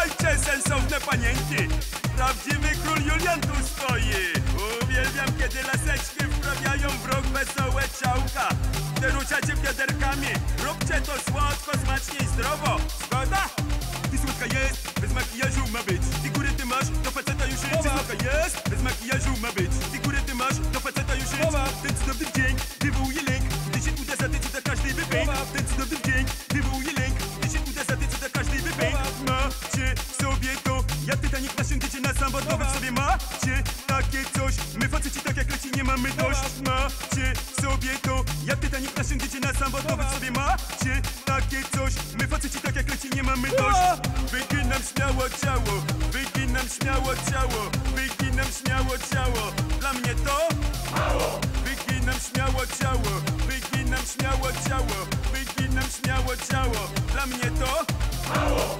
Słuchajcie, sensowne panienki, prawdziwy król Julian tu stoi. Uwielbiam, kiedy laseczki wprawiają w rok wesołe ciałka. Gdy ruszacie wiaderkami, róbcie to słodko, smacznie i zdrowo. Zgoda? Ty słodka jest, bez makijażu ma być. Ty góry ty masz, do faceta już jest. Ty słodka jest, bez makijażu ma być. Ty góry ty masz, do faceta już jest. Ten cudowny dzień wywołuje lęk, gdy się uda zatyczyć do każdej wypęk. Ten cudowny w sobie macie takie coś. My faceci tak jak leci nie mamy dość. Macie sobie to, jak nasiądziecie na wodnowy w sobie macie takie coś. My faceci tak jak leci nie mamy dość. Wyginam śmiało ciało, wyginam śmiało ciało, wyginam śmiało ciało. Dla mnie to mało. Wyginam śmiało ciało, wyginam śmiało ciało, wyginam śmiało ciało. Dla mnie to mało.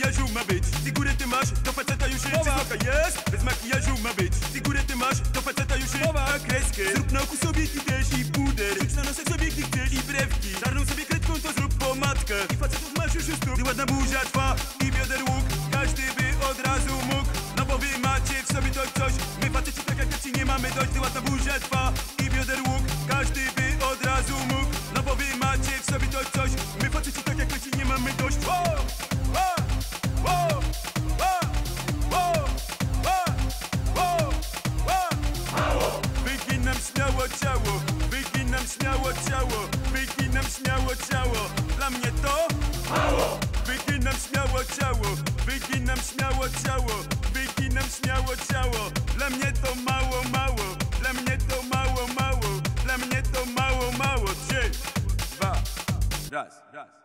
Makijażu ma być. Ty górę ty masz, do faceta już Ty słodka jest, bez makijażu ma być. Ty górę ty masz, do faceta już jest. A kreskę, zrób na oku sobie ty też i puder. Rzuć na nosek sobie gdy chcesz i brewki. Czarną sobie kredką to zrób pomadkę. I facetów masz już tu. Ty ładna buzia twa i bioder łuk. Każdy by od razu mógł. No bo wy macie w sobie to coś. My faceci tak jak ci nie mamy dość. Ty ładna buzia twa i bioder łuk. Każdy by od razu mógł. No bo wy macie w sobie to coś. My faceci tak jak ci nie mamy dość ciało, wyginam śmiało ciało, wyginam śmiało ciało. Dla mnie to mało. Wyginam śmiało ciało, wyginam śmiało ciało, wyginam śmiało ciało. Dla mnie to mało, mało, dla mnie to mało, mało, dla mnie to mało, mało. Trzy, dwa, raz, raz.